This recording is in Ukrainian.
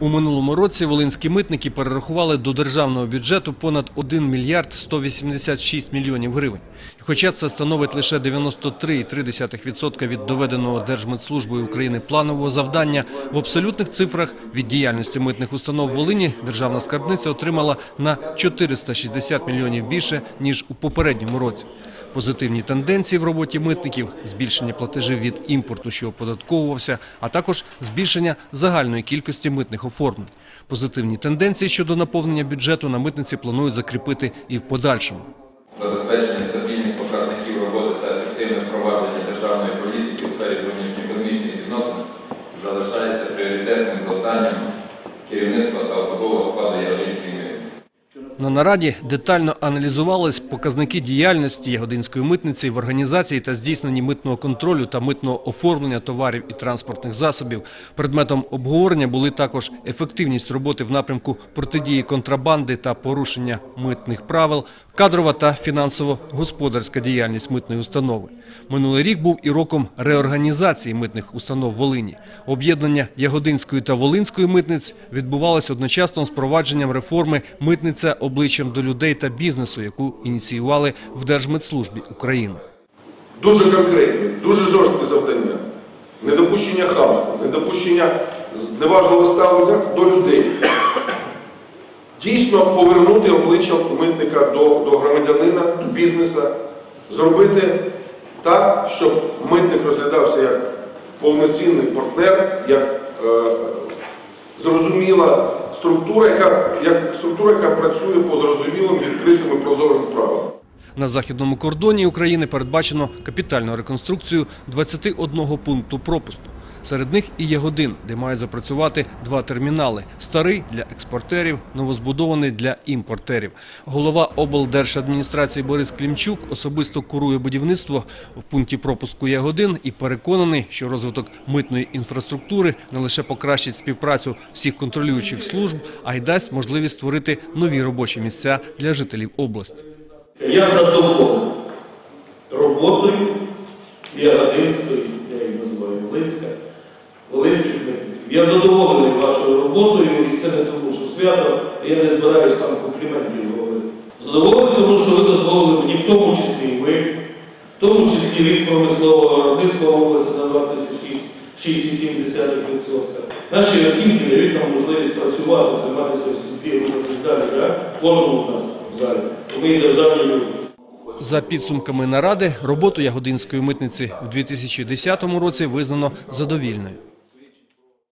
У минулому році волинські митники перерахували до державного бюджету понад 1 мільярд 186 мільйонів гривень. І Хоча це становить лише 93,3% від доведеного Держмитслужбою України планового завдання, в абсолютних цифрах від діяльності митних установ Волині державна скарбниця отримала на 460 мільйонів більше, ніж у попередньому році. Позитивні тенденції в роботі митників, збільшення платежів від імпорту, що оподатковувався, а також збільшення загальної кількості митних оформлень. Позитивні тенденції щодо наповнення бюджету на митниці планують закріпити і в подальшому. Забезпечення стабільних показників роботи та ефективне впровадження державної політики у сфері зовнішньоекономічних відносин залишається пріоритетним завданням керівництва та особового складу митниці. На нараді детально аналізувались показники діяльності Ягодинської митниці в організації та здійсненні митного контролю та митного оформлення товарів і транспортних засобів. Предметом обговорення були також ефективність роботи в напрямку протидії контрабанди та порушення митних правил, кадрова та фінансово-господарська діяльність митної установи. Минулий рік був і роком реорганізації митних установ Волині. Об'єднання Ягодинської та Волинської митниць відбувалось одночасно з провадженням реформи «Митниця обличчям до людей та бізнесу», яку ініціювали в Держмитслужбі України. Дуже конкретні, дуже жорсткі завдання. Недопущення хамства, недопущення зневажливого ставлення до людей. Дійсно повернути обличчя митника до, до громадянина, до бізнесу, зробити так, щоб митник розглядався як повноцінний партнер, як е, зрозуміла структура, яка, як структура, яка працює по зрозумілим, відкритим і прозорим правилам. На західному кордоні України передбачено капітальну реконструкцію 21 пункту пропусту. Серед них і Ягодин, де мають запрацювати два термінали – старий для експортерів, новозбудований для імпортерів. Голова облдержадміністрації Борис Клімчук особисто курує будівництво в пункті пропуску Ягодин і переконаний, що розвиток митної інфраструктури не лише покращить співпрацю всіх контролюючих служб, а й дасть можливість створити нові робочі місця для жителів області. Я задоволений роботою Ягодинської, я її називаю Волинська. Я задоволений вашою роботою, і це не тому, що свято, я не збираюсь там компліментів говорити. Задоволений, тому що ви дозволили мені, в тому числі і ми, в тому числі ріст промислового виробництва області на 26,7%. Наші оцінки дають нам можливість працювати, триматися в собі, рухатись далі? Кожному з нас в залі. Ми державні люди. За підсумками наради, роботу Ягодинської митниці у 2010 році визнано задовільною.